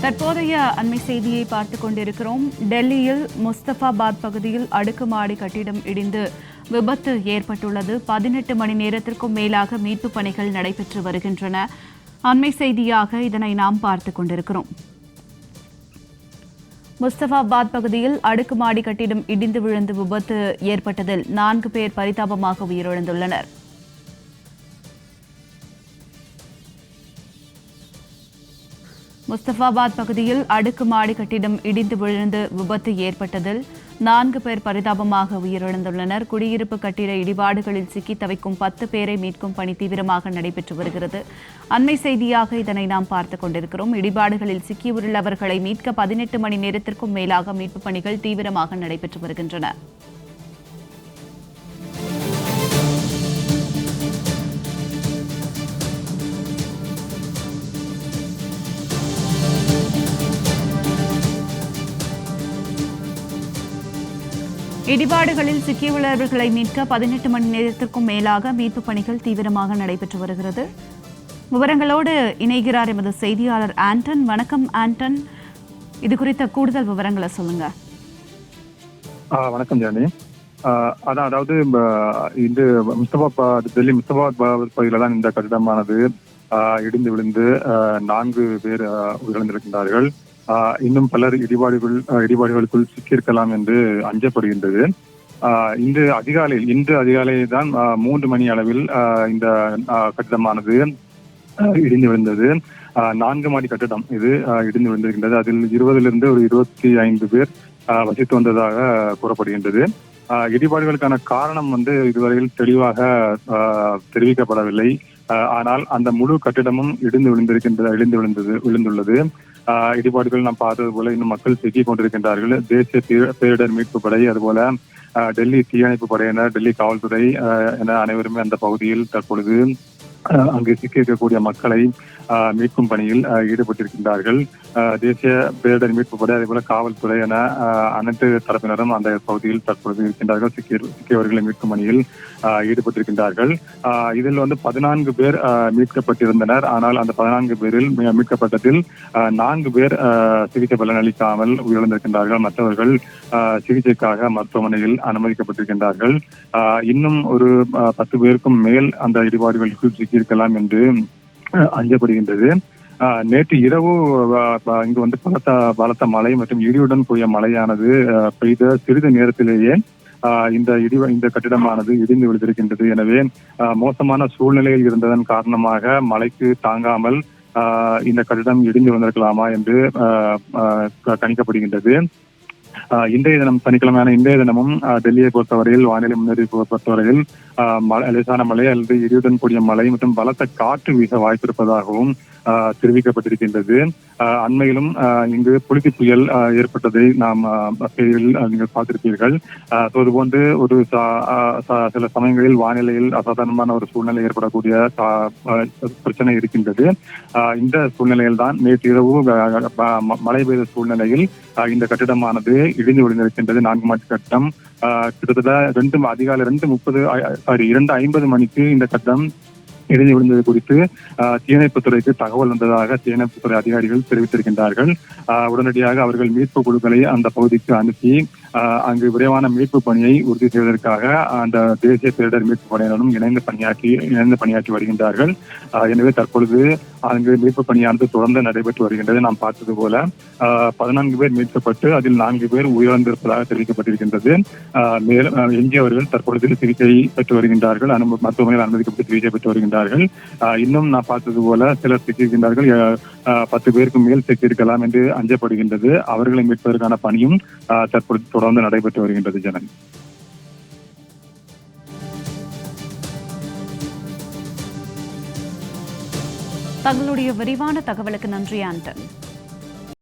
தற்போதைய அண்மை செய்தியை பார்த்து கொண்டிருக்கிறோம். டெல்லியில் முஸ்தபாபாத் பகுதியில் அடுக்குமாடி கட்டிடம் இடிந்து விபத்து ஏற்பட்டுள்ளது. பதினெட்டு மணி நேரத்திற்கும் மேலாக மீட்புப் பணிகள் நடைபெற்று வருகின்றன. அண்மை செய்தியாக இதனை நாம் பார்த்து கொண்டிருக்கிறோம். முஸ்தபாபாத் பகுதியில் அடுக்குமாடி கட்டிடம் இடிந்து விழுந்து விபத்து ஏற்பட்டதில் நான்கு பேர் பரிதாபமாக உயிரிழந்துள்ளனர். முஸ்தபாபாத் பகுதியில் அடுக்குமாடி கட்டிடம் இடிந்து விழுந்து விபத்து ஏற்பட்டதில் நான்கு பேர் பரிதாபமாக உயிரிழந்துள்ளனர். குடியிருப்பு கட்டிட இடிபாடுகளில் சிக்கி தவிக்கும் பத்து பேரை மீட்கும் பணி தீவிரமாக நடைபெற்று வருகிறது. அண்மை செய்தியாக இதனை நாம் பார்த்துக் கொண்டிருக்கிறோம். இடிபாடுகளில் சிக்கியுள்ளவர்களை மீட்க பதினெட்டு மணி நேரத்திற்கும் மேலாக மீட்புப் பணிகள் தீவிரமாக நடைபெற்று வருகின்றன. இடிபாடுகளில் சிக்கியுள்ளவர்களை மீட்க பதினெட்டு மணி நேரத்திற்கும் மேலாக மீட்புப் பணிகள் தீவிரமாக நடைபெற்று வருகிறது. விவரங்களோடு இணைகிறார் எமது செய்தியாளர் ஆண்டன். வணக்கம் ஆண்டன். இது குறித்த கூடுதல் விவரங்களை சொல்லுங்க. வணக்கம் ஜானி அதான் அதாவது இந்த முஸ்தபாபாத் டெல்லி முஸ்தபாபாத் பகுதியில் தான் இந்த கட்டிடமானது இடிந்து விழுந்து நான்கு பேர் உயிரிழந்திருக்கின்றார்கள். இன்னும் பலர் இடிபாடுகள் இடிபாடுகளுக்குள் சிக்கியிருக்கலாம் என்று அஞ்சப்படுகின்றது. இன்று அதிகாலையில் இன்று அதிகாலை தான் மூன்று மணி அளவில் இந்த கட்டிடமானது இடிந்து விழுந்தது. நான்கு மாடி கட்டிடம் இது இடிந்து விழுந்திருக்கின்றது. அதில் இருபதிலிருந்து ஒரு இருபத்தி ஐந்து பேர் ஆஹ் வசித்து வந்ததாக கூறப்படுகின்றது. ஆஹ் இடிபாடுகளுக்கான காரணம் வந்து இதுவரையில் தெளிவாக ஆஹ் தெரிவிக்கப்படவில்லை. ஆனால் அந்த முழு கட்டிடமும் இடிந்து விழுந்திருக்கின்றது இடிந்து விழுந்தது விழுந்துள்ளது. ஆஹ் இடிபாடுகள் நாம் பார்த்தது போல இன்னும் மக்கள் சிக்கிக் கொண்டிருக்கின்றார்கள். தேசிய பேரிடர் மீட்பு படை அதுபோல டெல்லி தீயணைப்பு படையினர் டெல்லி காவல்துறை என அனைவருமே அந்த பகுதியில் தற்பொழுது அங்கு சிக்கியிருக்கக்கூடிய மக்களை மீட்கும் பணியில் ஈடுபட்டிருக்கின்றார்கள். தேசிய பேரிடர் மீட்பு படை அதேபோல காவல்துறை என அனைத்து தரப்பினரும் அந்த பகுதியில் தற்பொழுது இருக்கின்றார்கள். சிக்கிய சிக்கியவர்களை மீட்கும் பணியில் ஈடுபட்டிருக்கின்றார்கள். இதில் வந்து பதினான்கு பேர் மீட்கப்பட்டிருந்தனர். ஆனால் அந்த பதினான்கு பேரில் மீட்கப்பட்டதில் நான்கு பேர் ஆஹ் சிகிச்சை பலனளிக்காமல் உயிரிழந்திருக்கின்றார்கள். மற்றவர்கள் ஆஹ் சிகிச்சைக்காக மருத்துவமனையில் அனுமதிக்கப்பட்டிருக்கின்றார்கள். ஆஹ் இன்னும் ஒரு பத்து பேருக்கும் மேல் அந்த இடிபாடுகளுக்கு சிக்கியிருக்கலாம் என்று அஞ்சப்படுகின்றது. ஆஹ் நேற்று இரவு இங்கு வந்து பலத்த பலத்த மழை மற்றும் இடியுடன் கூடிய மழையானது பெய்த சிறிது நேரத்திலேயே ஆஹ் இந்த இடி இந்த கட்டிடமானது இடிந்து விழுந்திருக்கின்றது. எனவே மோசமான சூழ்நிலையில் இருந்ததன் காரணமாக மழைக்கு தாங்காமல் ஆஹ் இந்த கட்டிடம் இடிந்து விழுந்திருக்கலாமா என்று க- கணிக்கப்படுகின்றது. இன்றைய தினம் சனிக்கிழமையான இன்றைய தினமும் டெல்லியை பொறுத்தவரையில் வானிலை முன்னறிவிப்பு பொறுத்தவரையில் லேசான மழை அல்லது இடியுடன் கூடிய மழை மற்றும் பலத்த காற்று வீச வாய்ப்பிருப்பதாகவும் தெரிவிக்கப்பட்டிருக்கின்றது. அண்மையிலும் இங்கு புழுதி புயல் ஏற்பட்டதை நாம் செய்தியில் நீங்கள் பார்த்திருப்பீர்கள். ஆஹ் ஒரு சில சமயங்களில் வானிலையில் அசாதாரணமான ஒரு சூழ்நிலை ஏற்படக்கூடிய ஆஹ் பிரச்சனை இருக்கின்றது. ஆஹ் இந்த சூழ்நிலையில் தான் நேற்று இரவு ம- மழை பெய்த சூழ்நிலையில் ஆஹ் இந்த கட்டிடமானது இடிந்து விழுந்திருக்கின்றது. நான்கு மாட்டு கட்டிடம் கிட்டத்தட்ட ரெண்டு அதிகாலை ரெண்டு முப்பது சாரி இரண்டு ஐம்பது மணிக்கு இந்த கட்டம் இடிந்து விழுந்தது குறித்து ஆஹ் தீயணைப்புத்துறைக்கு தகவல் வந்ததாக தீயணைப்புத்துறை அதிகாரிகள் தெரிவித்திருக்கின்றார்கள். ஆஹ் உடனடியாக அவர்கள் மீட்பு குழுக்களை அந்த பகுதிக்கு அனுப்பி அங்கு விரைவான மீட்பு பணியை உறுதி செய்வதற்காக அந்த தேசிய பேரிடர் மீட்பு படையினரும் இணைந்து பணியாற்றி இணைந்து பணியாற்றி வருகின்றார்கள். எனவே தற்பொழுது அங்கு மீட்பு பணியானது தொடர்ந்து நடைபெற்று வருகின்றது. நாம் பார்த்தது போல பதினான்கு பேர் மீட்கப்பட்டு அதில் நான்கு பேர் உயிரிழந்திருப்பதாக தெரிவிக்கப்பட்டிருக்கின்றது. மேலும் எஞ்சியவர்கள் தற்பொழுது சிகிச்சை பெற்று வருகின்றார்கள். அனும மருத்துவமனையில் அனுமதிக்கப்பட்டு சிகிச்சை பெற்று வருகின்றார்கள். இன்னும் நான் பார்த்தது போல சிலர் சிக்கியிருக்கின்றார்கள். பத்து பேருக்கு மேல் சிக்கியிருக்கலாம் என்று அஞ்சப்படுகின்றது. அவர்களை மீட்பதற்கான பணியும் தற்பொழுது தொடர்ந்து நடைபெற்று வருகின்றது ஜனன் தங்களுடைய விரிவான தகவலுக்கு நன்றி ஆண்டன்.